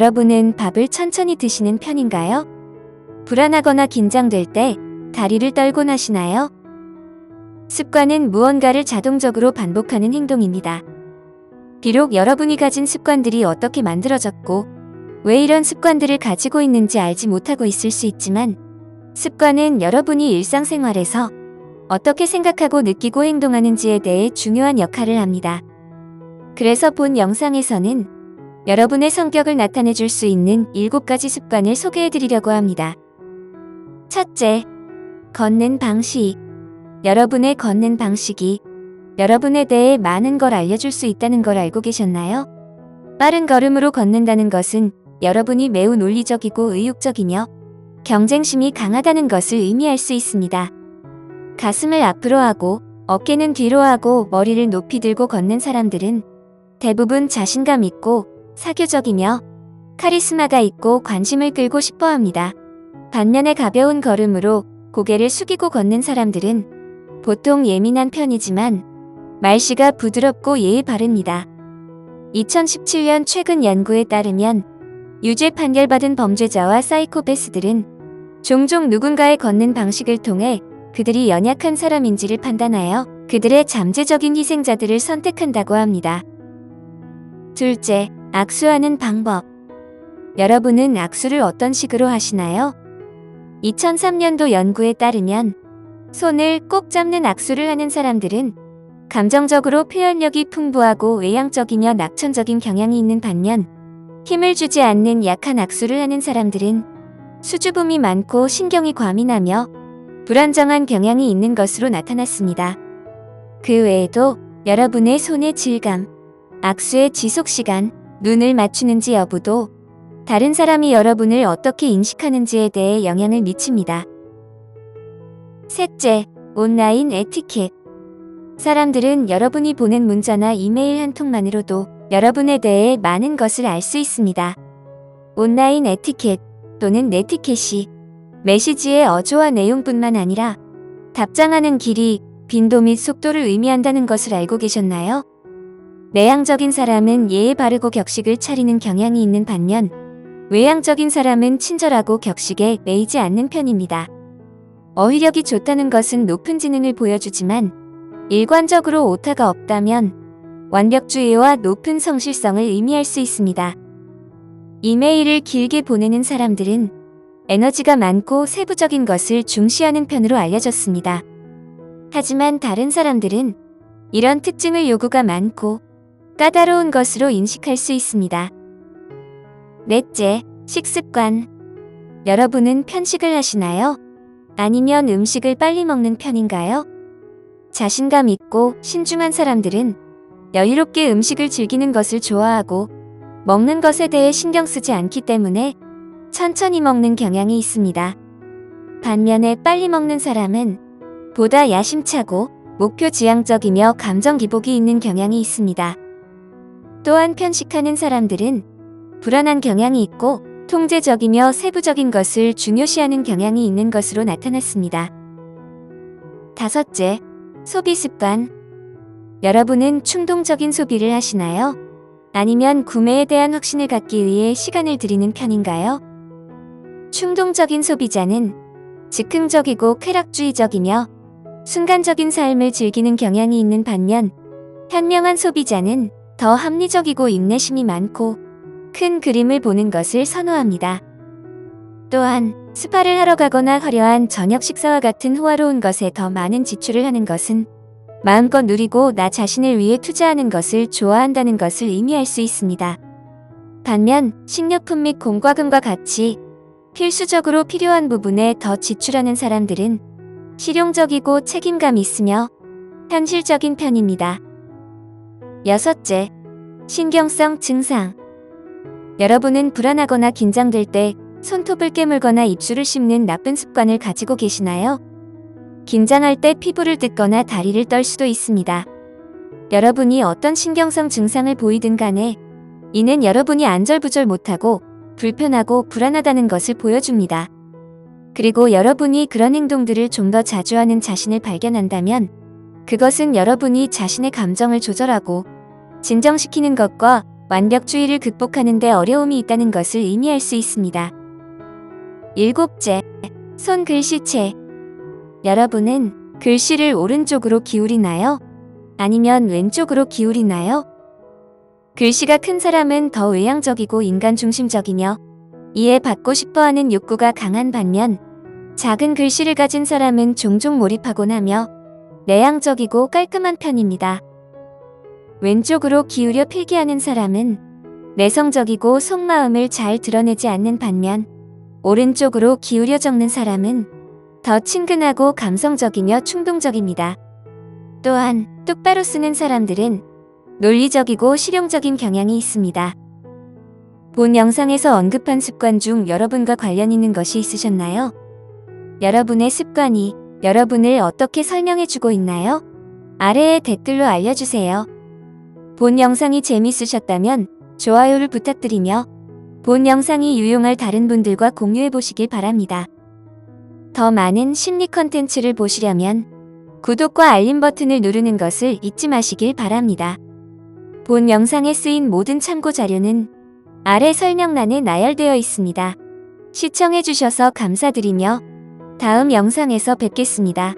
여러분은 밥을 천천히 드시는 편인가요? 불안하거나 긴장될 때 다리를 떨곤 하시나요? 습관은 무언가를 자동적으로 반복하는 행동입니다. 비록 여러분이 가진 습관들이 어떻게 만들어졌고 왜 이런 습관들을 가지고 있는지 알지 못하고 있을 수 있지만 습관은 여러분이 일상생활에서 어떻게 생각하고 느끼고 행동하는지에 대해 중요한 역할을 합니다. 그래서 본 영상에서는 여러분의 성격을 나타내 줄 수 있는 7가지 습관을 소개해 드리려고 합니다. 첫째, 걷는 방식. 여러분의 걷는 방식이 여러분에 대해 많은 걸 알려줄 수 있다는 걸 알고 계셨나요? 빠른 걸음으로 걷는다는 것은 여러분이 매우 논리적이고 의욕적이며 경쟁심이 강하다는 것을 의미할 수 있습니다. 가슴을 앞으로 하고 어깨는 뒤로 하고 머리를 높이 들고 걷는 사람들은 대부분 자신감 있고 사교적이며 카리스마가 있고 관심을 끌고 싶어 합니다. 반면에 가벼운 걸음으로 고개를 숙이고 걷는 사람들은 보통 예민한 편이지만 말씨가 부드럽고 예의 바릅니다. 2017년 최근 연구에 따르면 유죄 판결받은 범죄자와 사이코패스들은 종종 누군가의 걷는 방식을 통해 그들이 연약한 사람인지를 판단하여 그들의 잠재적인 희생자들을 선택한다고 합니다. 둘째, 악수하는 방법. 여러분은 악수를 어떤 식으로 하시나요? 2003년도 연구에 따르면 손을 꼭 잡는 악수를 하는 사람들은 감정적으로 표현력이 풍부하고 외향적이며 낙천적인 경향이 있는 반면 힘을 주지 않는 약한 악수를 하는 사람들은 수줍음이 많고 신경이 과민하며 불안정한 경향이 있는 것으로 나타났습니다. 그 외에도 여러분의 손의 질감, 악수의 지속 시간, 눈을 맞추는지 여부도 다른 사람이 여러분을 어떻게 인식하는지에 대해 영향을 미칩니다. 셋째, 온라인 에티켓. 사람들은 여러분이 보낸 문자나 이메일 한 통만으로도 여러분에 대해 많은 것을 알 수 있습니다. 온라인 에티켓 또는 네티켓이 메시지의 어조와 내용뿐만 아니라 답장하는 길이, 빈도 및 속도를 의미한다는 것을 알고 계셨나요? 내향적인 사람은 예의 바르고 격식을 차리는 경향이 있는 반면 외향적인 사람은 친절하고 격식에 매이지 않는 편입니다. 어휘력이 좋다는 것은 높은 지능을 보여주지만 일관적으로 오타가 없다면 완벽주의와 높은 성실성을 의미할 수 있습니다. 이메일을 길게 보내는 사람들은 에너지가 많고 세부적인 것을 중시하는 편으로 알려졌습니다. 하지만 다른 사람들은 이런 특징을 요구가 많고 까다로운 것으로 인식할 수 있습니다. 넷째, 식습관. 여러분은 편식을 하시나요? 아니면 음식을 빨리 먹는 편인가요? 자신감 있고 신중한 사람들은 여유롭게 음식을 즐기는 것을 좋아하고 먹는 것에 대해 신경 쓰지 않기 때문에 천천히 먹는 경향이 있습니다. 반면에 빨리 먹는 사람은 보다 야심차고 목표 지향적이며 감정 기복이 있는 경향이 있습니다. 또한 편식하는 사람들은 불안한 경향이 있고 통제적이며 세부적인 것을 중요시하는 경향이 있는 것으로 나타났습니다. 다섯째, 소비 습관. 여러분은 충동적인 소비를 하시나요? 아니면 구매에 대한 확신을 갖기 위해 시간을 들이는 편인가요? 충동적인 소비자는 즉흥적이고 쾌락주의적이며 순간적인 삶을 즐기는 경향이 있는 반면 현명한 소비자는 더 합리적이고 인내심이 많고 큰 그림을 보는 것을 선호합니다. 또한 스파를 하러 가거나 화려한 저녁 식사와 같은 호화로운 것에 더 많은 지출을 하는 것은 마음껏 누리고 나 자신을 위해 투자하는 것을 좋아한다는 것을 의미할 수 있습니다. 반면 식료품 및 공과금과 같이 필수적으로 필요한 부분에 더 지출하는 사람들은 실용적이고 책임감 있으며 현실적인 편입니다. 여섯째, 신경성 증상. 여러분은 불안하거나 긴장될 때 손톱을 깨물거나 입술을 씹는 나쁜 습관을 가지고 계시나요? 긴장할 때 피부를 뜯거나 다리를 떨 수도 있습니다. 여러분이 어떤 신경성 증상을 보이든 간에 이는 여러분이 안절부절 못하고 불편하고 불안하다는 것을 보여줍니다. 그리고 여러분이 그런 행동들을 좀 더 자주 하는 자신을 발견한다면 그것은 여러분이 자신의 감정을 조절하고 진정시키는 것과 완벽주의를 극복하는 데 어려움이 있다는 것을 의미할 수 있습니다. 일곱째, 손글씨체. 여러분은 글씨를 오른쪽으로 기울이나요? 아니면 왼쪽으로 기울이나요? 글씨가 큰 사람은 더 외향적이고 인간 중심적이며 이해받고 싶어 하는 욕구가 강한 반면 작은 글씨를 가진 사람은 종종 몰입하곤 하며 내향적이고 깔끔한 편입니다. 왼쪽으로 기울여 필기하는 사람은 내성적이고 속마음을 잘 드러내지 않는 반면 오른쪽으로 기울여 적는 사람은 더 친근하고 감성적이며 충동적입니다. 또한 똑바로 쓰는 사람들은 논리적이고 실용적인 경향이 있습니다. 본 영상에서 언급한 습관 중 여러분과 관련 있는 것이 있으셨나요? 여러분의 습관이 여러분을 어떻게 설명해주고 있나요? 아래에 댓글로 알려주세요. 본 영상이 재밌으셨다면 좋아요를 부탁드리며 본 영상이 유용할 다른 분들과 공유해 보시길 바랍니다. 더 많은 심리 컨텐츠를 보시려면 구독과 알림 버튼을 누르는 것을 잊지 마시길 바랍니다. 본 영상에 쓰인 모든 참고 자료는 아래 설명란에 나열되어 있습니다. 시청해주셔서 감사드리며 다음 영상에서 뵙겠습니다.